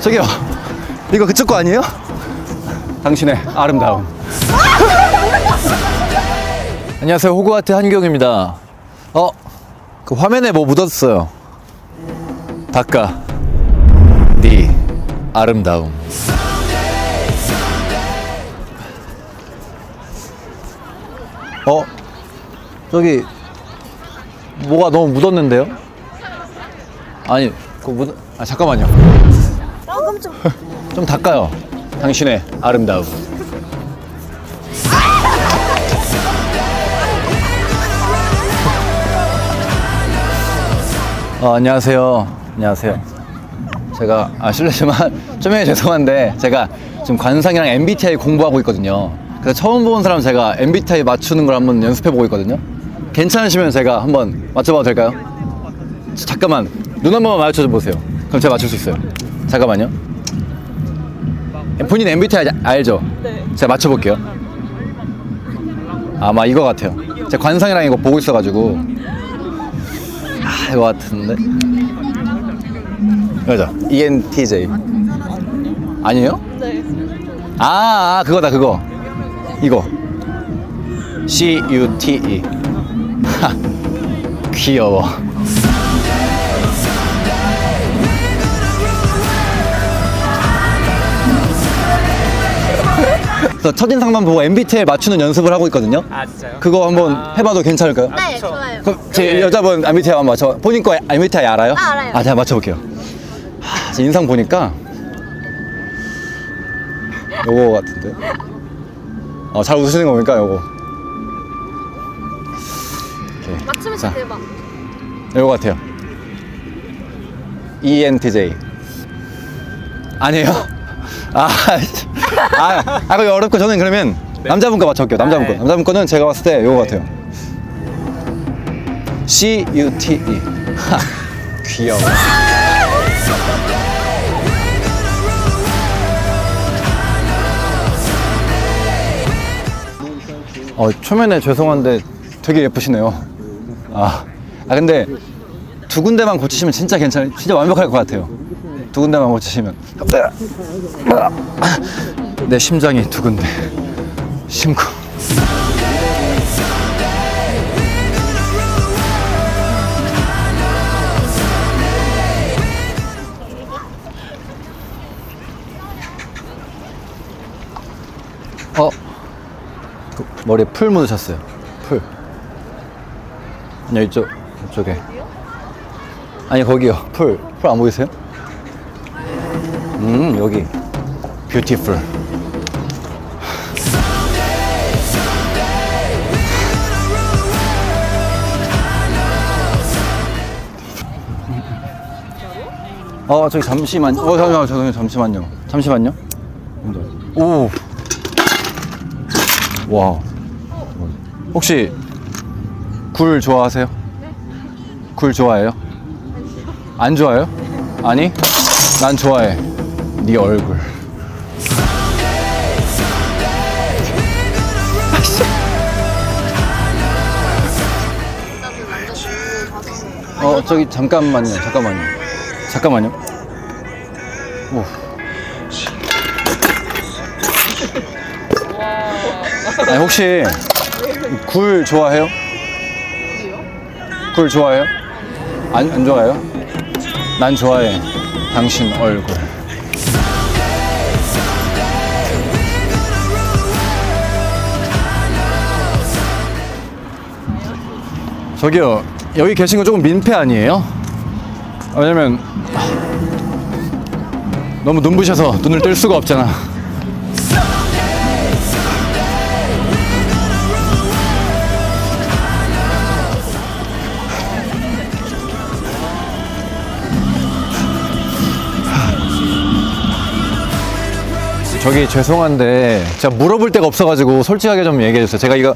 저기요. 이거 그쪽 거 아니에요? 당신의 아름다움. 안녕하세요. 호그와트 한경입니다. 어, 그 화면에 뭐 묻었어요. 닦아. 네 아름다움. 어, 저기 뭐가 너무 묻었는데요? 아니, 그 묻, 아 잠깐만요. 좀 닦아요. 당신의 아름다움. 어, 안녕하세요. 안녕하세요. 제가 아 실례지만 좀 죄송한데 제가 지금 관상이랑 MBTI 공부하고 있거든요. 그래서 처음 본 사람 제가 MBTI 맞추는 걸 한번 연습해 보고 있거든요. 괜찮으시면 제가 한번 맞춰봐도 될까요? 자, 잠깐만 눈 한 번만 마주쳐 보세요. 그럼 제가 맞출 수 있어요. 잠깐만요. 본인 MBTI 알- 알죠? 네. 제가 맞춰볼게요. 아마 이거 같아요. 제가 관상이랑 이거 보고 있어가지고 아 이거 같은데 이거죠? E ENTJ 아니에요? 네. 아, 아 그거다 그거 이거 C U T E 하, 귀여워 그래서 첫인상만 보고 MBTI 맞추는 연습을 하고 있거든요 아 진짜요? 그거 한번 해봐도 괜찮을까요? 네, 좋아요. 그럼 제 여자분 MBTI 한번 맞춰 본인 거 MBTI 알아요? 아, 알아요. 아 제가 맞춰볼게요 하, 제 인상 보니까 요거 같은데 어, 잘 웃으시는 거 보니까 요거 오케이. 맞추면 자, 진짜 대박. 요거 같아요 ENTJ 아니에요? 아, 아, 아, 그거 어렵고 저는 그러면 남자분 거 맞춰볼게요. 남자분 거. 네. 남자분 거는 제가 봤을 때 요거 같아요. C U T E. 하, 귀여워. 어, 초면에 죄송한데 되게 예쁘시네요. 아, 아 근데 두 군데만 고치시면 진짜 괜찮아요. 진짜 완벽할 것 같아요. 두 군데만 고치시면. 내 심장이 두 군데. 심쿵. 어? 그 머리에 풀 묻으셨어요. 풀. 아니, 이쪽, 이쪽에. 아니, 거기요. 풀. 풀 안 보이세요? 음, 여기. 뷰티풀. 어, 저기 잠시만. 어, 잠시만요. 잠시만요. 잠시만요. 잠시만요. 오. 와. 혹시 굴 좋아하세요? 굴 좋아해요? 안 좋아해요? 아니? 난 좋아해. 네 얼굴. 어, 저기 잠깐만요. 잠깐만요. 잠깐만요. 오. 아니 혹시 굴 좋아해요? 굴 좋아해요? 안, 안 좋아해요? 난 좋아해. 당신 얼굴. 저기요, 여기 계신 거 조금 민폐 아니에요? 왜냐면 너무 눈부셔서 눈을 뜰 수가 없잖아. 저기 죄송한데 제가 물어볼 데가 없어가지고 솔직하게 좀 얘기해 주세요. 제가 이거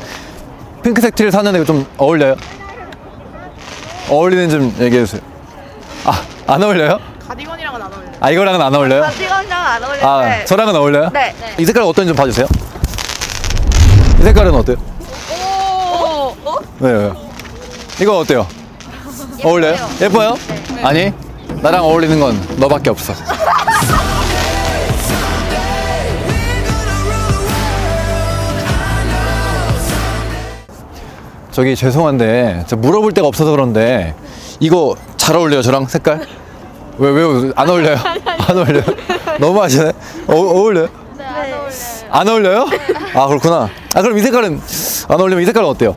핑크색 티를 샀는데 좀 어울려요? 어울리는 좀 얘기해 주세요. 아, 안 어울려요? 가디건이랑은 안 어울려요. 아, 이거랑은 안 어울려요? 가디건이랑 안 어울려요. 아, 네. 저랑은 어울려요? 네. 네. 이 색깔 어떤지 좀 봐주세요. 이 색깔은 어때요? 오. 어? 네. 네. 이거 어때요? 어울려요? 예뻐요? 네. 아니, 나랑 어울리는 건 너밖에 없어. 저기 죄송한데 저 물어볼 데가 없어서 그런데 이거 잘 어울려요 저랑 색깔? 왜 왜 안 어울려요? 안 어울려요? 너무 하시네. 어, 어울려요? 네, 안 어울려요. 안 어울려요? 아 그렇구나. 아 그럼 이 색깔은 안 어울리면 이 색깔은 어때요?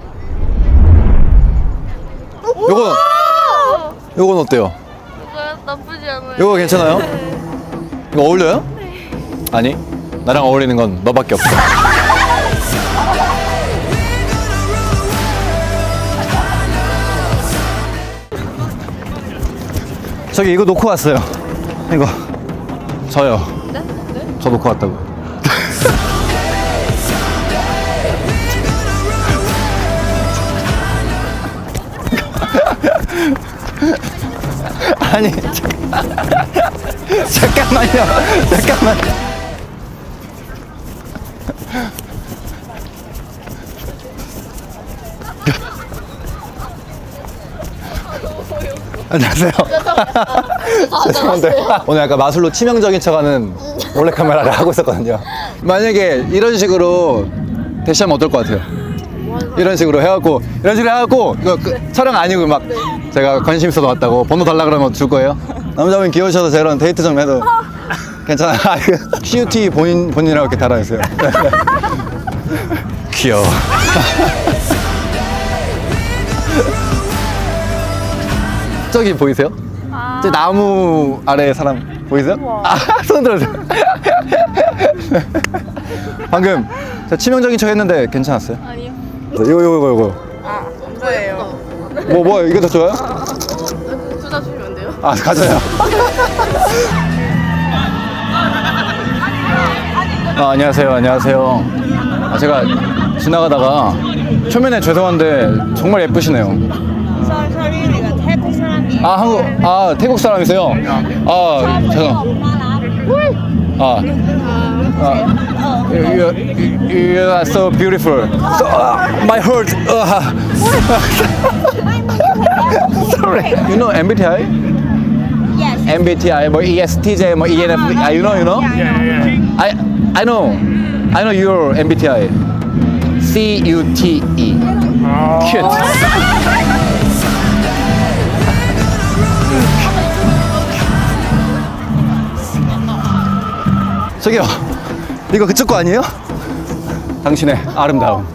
요건 요건 어때요? 이거 나쁘지 않아요. 요거 괜찮아요? 이거 어울려요? 아니 나랑 어울리는 건 너밖에 없어. 저기 이거 놓고 왔어요. 이거 저요. 저 놓고 왔다고. 아니 잠깐만요. 잠깐만. 안녕하세요. 죄송한데 오늘 약간 마술로 치명적인 척하는 몰래 카메라를 하고 있었거든요. 만약에 이런 식으로 대시하면 어떨 것 같아요? 이런 식으로 해갖고 이런 식으로 해갖고 이거 그 촬영 아니고 막 제가 관심 있어서 왔다고 번호 달라 그러면 줄 거예요? 남자분 귀여우셔서 저런 데이트 좀 해도 괜찮아요. 아, 그 CUT 본인 본인이라고 이렇게 달아주세요. 귀여워. 저기 보이세요? 저 나무 아래 사람 보이세요? 아, 손 들어주세요. 방금 저 치명적인 척 했는데 괜찮았어요? 아니요. 이거 이거 이거 이거 아, 뭐예요? 뭐 뭐 이거 더 좋아요? 둘다 주면 안 돼요? 아 가져요. 아, 안녕하세요, 안녕하세요. 아, 제가 지나가다가 초면에 죄송한데 정말 예쁘시네요. 서- 서린이가 태국 사람이에요. 아 한국 아 태국 사람이세요? 아 죄송. 아. 아, you, you, you are so beautiful. So, uh, my heart. Uh, sorry. You know MBTI? Yes. MBTI, 뭐 ESTJ, 뭐 ENFP. Ah, you know, you know? I I know. I know your MBTI. C U T E. Cute. 저기요. 이거 그쪽 거 아니에요? 당신의 아름다움.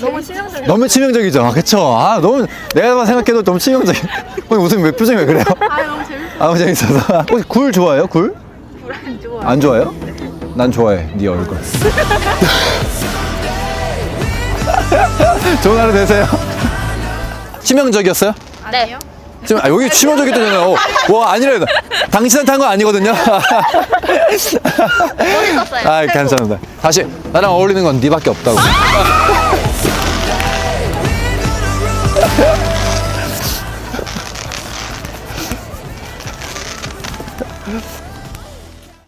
너무 치명적이야. 너무 치명적이죠. 아, 그쵸. 아, 너무, 내가 생각해도 너무 치명적인. 오늘 무슨 왜 표정이 왜 그래요? 아, 너무 재밌어. 아무 재밌어서. 혹시 굴 좋아해요? 굴? 불안 좋아. 안 좋아해요? 난 좋아해. 네 얼굴. 좋은 하루 되세요. 치명적이었어요? 아니요? 지금 아, 여기 치명적이 뜨잖아요. 와 아니래요. 당신한테 한거 아니거든요. 아 최고. 감사합니다. 다시 나랑 어울리는 건 네밖에 없다고. 아!